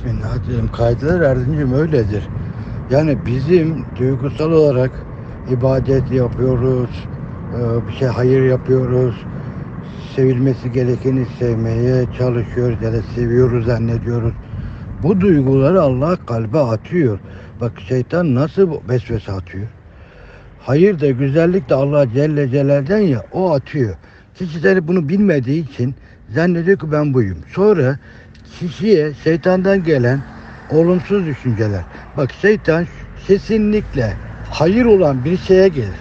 Bismillah diyelim. Kaydılar Erdincim öyledir. Yani bizim duygusal olarak ibadet yapıyoruz, e, bir şey hayır yapıyoruz, sevilmesi gerekeni sevmeye çalışıyoruz ya da seviyoruz zannediyoruz. Bu duyguları Allah kalbe atıyor. Bak şeytan nasıl vesvese atıyor? Hayır da güzellik de Allah Celle Celal'den ya o atıyor. Kişi de bunu bilmediği için zannediyor ki ben buyum. Sonra kişiye şeytandan gelen olumsuz düşünceler. Bak şeytan kesinlikle hayır olan bir şeye gelir.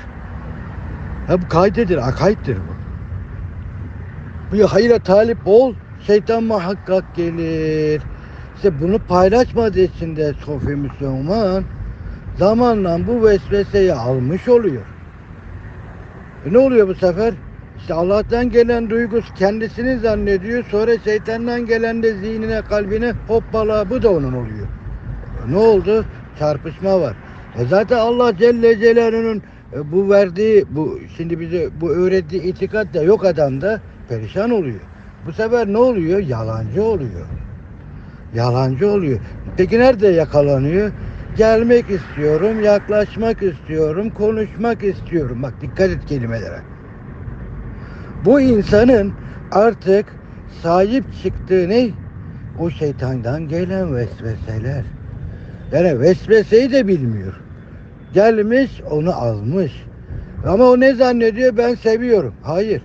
Ya bu kaydedir, akaittir bu. Bir hayra talip ol, şeytan muhakkak gelir. İşte bunu paylaşmadığı için de Sofi Müslüman zamanla bu vesveseyi almış oluyor. E ne oluyor bu sefer? İşte Allah'tan gelen duygusu kendisini zannediyor. Sonra şeytandan gelen de zihnine, kalbine hoppala bu da onun oluyor. Ne oldu? Çarpışma var. E zaten Allah Celle Celaluhu'nun e, bu verdiği, bu şimdi bize bu öğrettiği itikat da yok adamda perişan oluyor. Bu sefer ne oluyor? Yalancı oluyor. Yalancı oluyor. Peki nerede yakalanıyor? Gelmek istiyorum, yaklaşmak istiyorum, konuşmak istiyorum. Bak dikkat et kelimelere. Bu insanın artık sahip çıktığı ne? O şeytandan gelen vesveseler. Yani vesveseyi de bilmiyor. Gelmiş onu almış. Ama o ne zannediyor? Ben seviyorum. Hayır.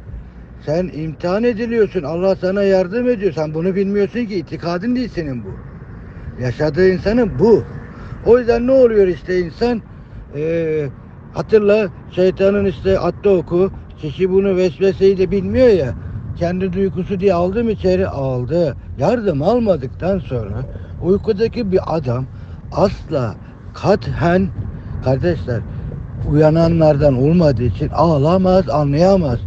Sen imtihan ediliyorsun. Allah sana yardım ediyor. Sen bunu bilmiyorsun ki. itikadın değil senin bu. Yaşadığı insanın bu. O yüzden ne oluyor işte insan? Ee, hatırla şeytanın işte atta oku. Kişi bunu vesveseyi de bilmiyor ya. Kendi duygusu diye aldı mı içeri aldı. Yardım almadıktan sonra uykudaki bir adam asla kathen kardeşler uyananlardan olmadığı için ağlamaz, anlayamaz.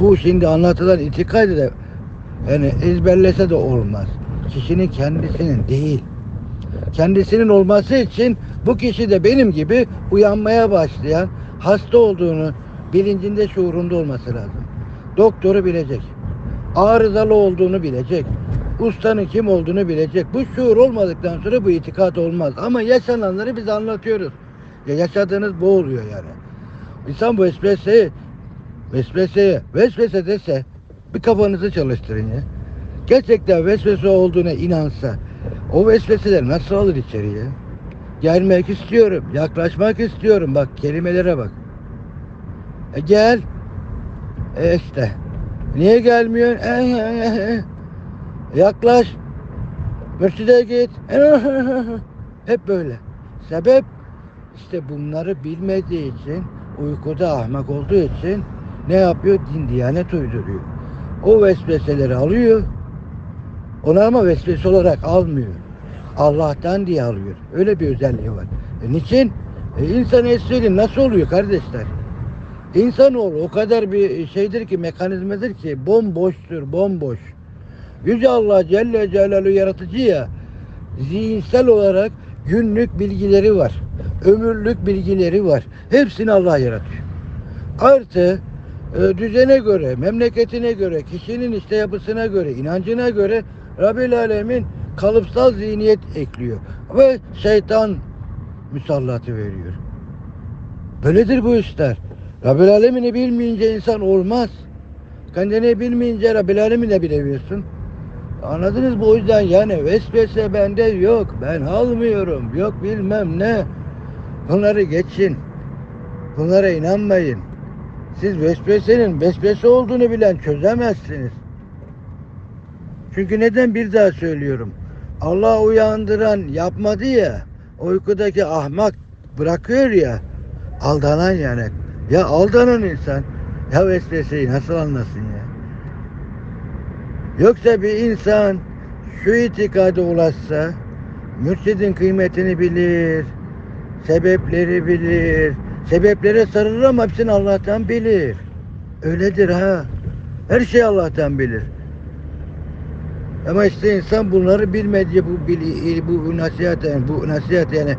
Bu şimdi anlatılan itikad de yani ezberlese de olmaz. Kişinin kendisinin değil. Kendisinin olması için bu kişi de benim gibi uyanmaya başlayan, hasta olduğunu bilincinde, şuurunda olması lazım. Doktoru bilecek. Arızalı olduğunu bilecek. Ustanın kim olduğunu bilecek. Bu şuur olmadıktan sonra bu itikat olmaz. Ama yaşananları biz anlatıyoruz. Ya yaşadığınız bu oluyor yani. İnsan bu vesveseyi vesveseye vesvese dese bir kafanızı çalıştırın ya. Gerçekten vesvese olduğuna inansa o vesveseler nasıl alır içeriye? Gelmek istiyorum, yaklaşmak istiyorum. Bak kelimelere bak. E gel. E işte. Niye gelmiyorsun? E, e, e, e. Yaklaş. Mürşide git. E, Hep böyle. Sebep işte bunları bilmediği için, uykuda ahmak olduğu için ne yapıyor? Din diyanet uyduruyor. O vesveseleri alıyor. Onu ama vesvese olarak almıyor. Allah'tan diye alıyor. Öyle bir özelliği var. E niçin? E insan eseri nasıl oluyor kardeşler? İnsanoğlu o kadar bir şeydir ki, mekanizmadır ki bomboştur, bomboş. Yüce Allah Celle Celaluhu yaratıcı ya, zihinsel olarak günlük bilgileri var. Ömürlük bilgileri var. Hepsini Allah yaratıyor. Artı e, düzene göre, memleketine göre, kişinin işte yapısına göre, inancına göre Rabbil Alemin kalıpsal zihniyet ekliyor. Ve şeytan müsallatı veriyor. Böyledir bu işler. Rabbil Alemin'i bilmeyince insan olmaz. Kendini bilmeyince Rabbil Alemin'i bilemiyorsun. Anladınız? O yüzden yani vesvese bende yok. Ben almıyorum. Yok bilmem ne. Bunları geçin. Bunlara inanmayın. Siz vesvesenin vesvese olduğunu bilen çözemezsiniz. Çünkü neden bir daha söylüyorum. Allah uyandıran yapmadı ya. Uykudaki ahmak bırakıyor ya. Aldanan yani. Ya aldanan insan ya vesveseyi nasıl anlasın ya? Yoksa bir insan şu itikada ulaşsa mürşidin kıymetini bilir, sebepleri bilir, sebeplere sarılır ama hepsini Allah'tan bilir. Öyledir ha. Her şey Allah'tan bilir. Ama işte insan bunları bilmediği bu bu, bu nasihat yani bu nasihat yani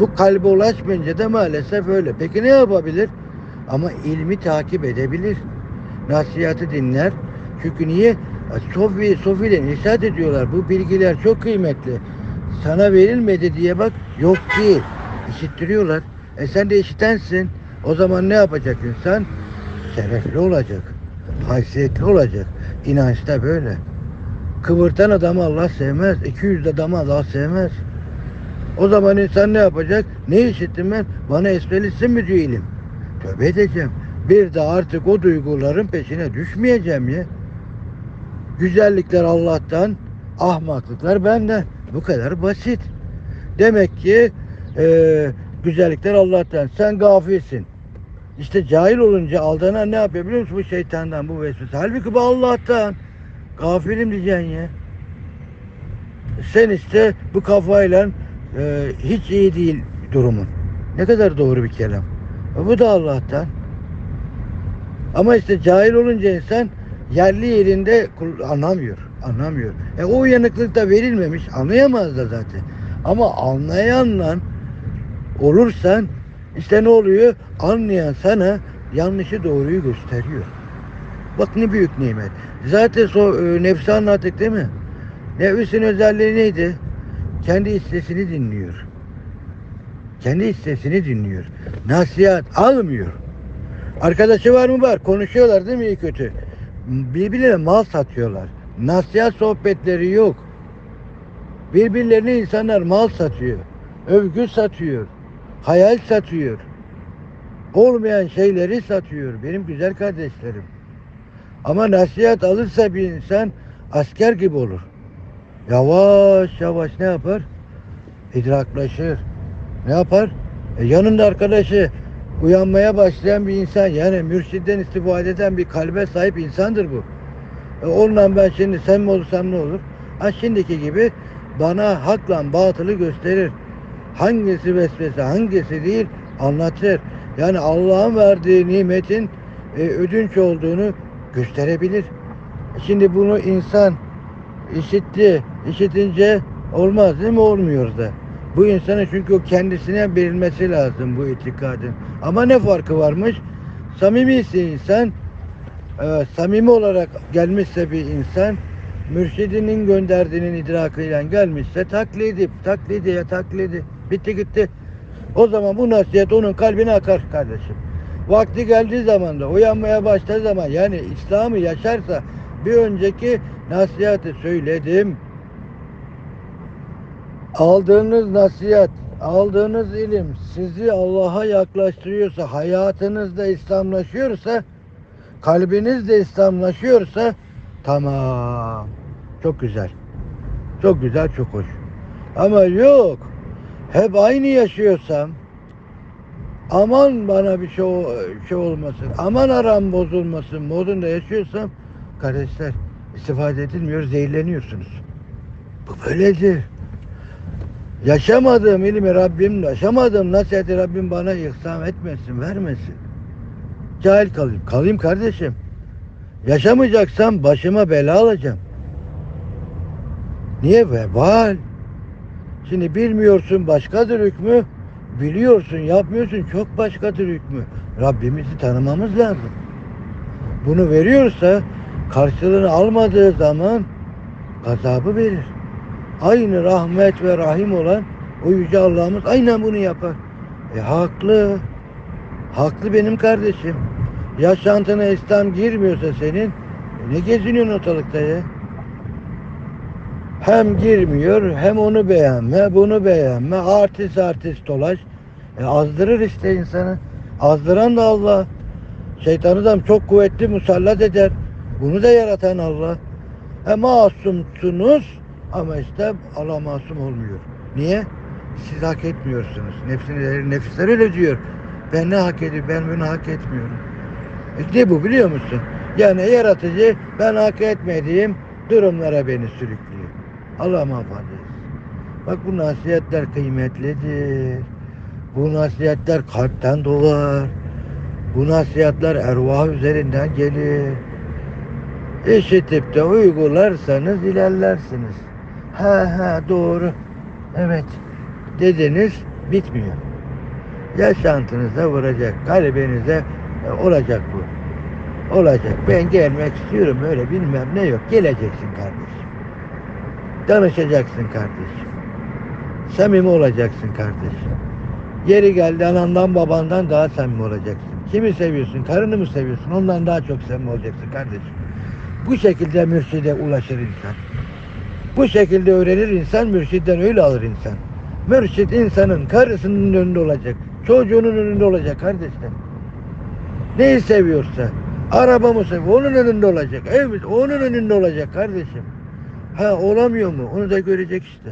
bu kalbe ulaşmayınca da maalesef öyle. Peki ne yapabilir? Ama ilmi takip edebilir. Nasihatı dinler. Çünkü niye? Sofi, Sofi ile nasihat ediyorlar. Bu bilgiler çok kıymetli. sana verilmedi diye bak yok değil. İşittiriyorlar. E sen de işitensin. O zaman ne yapacak insan? Şerefli olacak. Haysiyetli olacak. İnançta böyle. Kıvırtan adamı Allah sevmez. 200 adamı Allah sevmez. O zaman insan ne yapacak? Ne işittim ben? Bana esprilisin mi diyor ilim? Tövbe edeceğim. Bir de artık o duyguların peşine düşmeyeceğim ya. Güzellikler Allah'tan, ahmaklıklar benden. Bu kadar basit. Demek ki e, güzellikler Allah'tan. Sen gafilsin. İşte cahil olunca aldanan ne yapıyor biliyor musun? Bu şeytandan, bu vesvese. Halbuki bu Allah'tan. Gafilim diyeceksin ya. Sen işte bu kafayla e, hiç iyi değil durumun. Ne kadar doğru bir kelam. Bu da Allah'tan. Ama işte cahil olunca insan yerli yerinde anlamıyor. Anlamıyor. E o uyanıklık da verilmemiş. Anlayamaz da zaten. Ama anlayanla olursan işte ne oluyor? Anlayan sana yanlışı doğruyu gösteriyor. Bak ne büyük nimet. Zaten so, e, nefsi anlattık değil mi? Nefsin özelliği neydi? Kendi istesini dinliyor. Kendi istesini dinliyor. Nasihat almıyor. Arkadaşı var mı var? Konuşuyorlar değil mi iyi kötü? Birbirlerine mal satıyorlar. Nasihat sohbetleri yok. Birbirlerine insanlar mal satıyor. Övgü satıyor. Hayal satıyor. Olmayan şeyleri satıyor benim güzel kardeşlerim. Ama nasihat alırsa bir insan asker gibi olur. Yavaş yavaş ne yapar? İdraklaşır. Ne yapar? E yanında arkadaşı uyanmaya başlayan bir insan yani mürşitten istifade eden bir kalbe sahip insandır bu. E onunla ben şimdi sen mi olursam ne olur? Ha şimdiki gibi bana hakla batılı gösterir. Hangisi vesvese hangisi değil anlatır. Yani Allah'ın verdiği nimetin e, ödünç olduğunu gösterebilir. Şimdi bunu insan işitti, işitince olmaz değil mi? Olmuyor da. Bu insanın çünkü o kendisine verilmesi lazım bu itikadın. Ama ne farkı varmış? Samimiyse insan, e, samimi olarak gelmişse bir insan, mürşidinin gönderdiğinin idrakıyla gelmişse taklidi, taklidi ya taklidi. Bitti gitti. O zaman bu nasihat onun kalbine akar kardeşim. Vakti geldiği zaman da uyanmaya başladığı zaman yani İslam'ı yaşarsa bir önceki nasihatı söyledim. Aldığınız nasihat, aldığınız ilim sizi Allah'a yaklaştırıyorsa, hayatınız da İslamlaşıyorsa, kalbiniz de İslamlaşıyorsa tamam. Çok güzel. Çok güzel, çok hoş. Ama yok. Hep aynı yaşıyorsam, aman bana bir şey, şey olmasın, aman aram bozulmasın modunda yaşıyorsam, kardeşler istifade edilmiyor, zehirleniyorsunuz. Bu böyledir. Yaşamadığım ilmi Rabbim, yaşamadığım nasihati Rabbim bana ihsan etmesin, vermesin. Cahil kalayım. Kalayım kardeşim. Yaşamayacaksam başıma bela alacağım. Niye? Vebal. Şimdi bilmiyorsun başkadır hükmü, biliyorsun yapmıyorsun çok başkadır hükmü. Rabbimizi tanımamız lazım. Bunu veriyorsa karşılığını almadığı zaman gazabı verir. Aynı rahmet ve rahim olan o yüce Allah'ımız aynen bunu yapar. E haklı. Haklı benim kardeşim. Yaşantına İslam girmiyorsa senin e, ne geziniyorsun ortalıkta ya? Hem girmiyor hem onu beğenme bunu beğenme artist artist dolaş. E azdırır işte insanı. Azdıran da Allah. Şeytanı da çok kuvvetli musallat eder. Bunu da yaratan Allah. E masumsunuz ama işte Allah masum olmuyor. Niye? Siz hak etmiyorsunuz. Nefsini, nefisler öyle diyor. Ben ne hak ediyorum? Ben bunu hak etmiyorum. E ne bu biliyor musun? Yani yaratıcı ben hak etmediğim durumlara beni sürüklüyor. Allah muhafaza. Bak bu nasihatler kıymetlidir. Bu nasihatler kalpten doğar. Bu nasihatler ervah üzerinden gelir. İşitip de uygularsanız ilerlersiniz. Ha ha doğru. Evet. Dediniz bitmiyor. Yaşantınıza vuracak. Kalbinize e, olacak bu. Olacak. Ben gelmek istiyorum öyle bilmem ne yok. Geleceksin kardeşim. Danışacaksın kardeşim. Samimi olacaksın kardeş. Yeri geldi anandan babandan daha samimi olacaksın. Kimi seviyorsun? Karını mı seviyorsun? Ondan daha çok samimi olacaksın kardeşim. Bu şekilde mürşide ulaşır insan. Bu şekilde öğrenir insan, mürşitten öyle alır insan. Mürşit insanın karısının önünde olacak, çocuğunun önünde olacak kardeşler. Neyi seviyorsa, araba mı seviyor, onun önünde olacak. Evet, onun önünde olacak kardeşim. Ha olamıyor mu? Onu da görecek işte.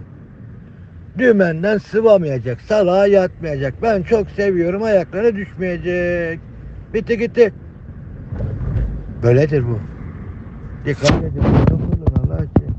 Dümenden sıvamayacak, salağa yatmayacak. Ben çok seviyorum, ayaklarına düşmeyecek. Bitti gitti. Böyledir bu. Dikkat edin. Allah için.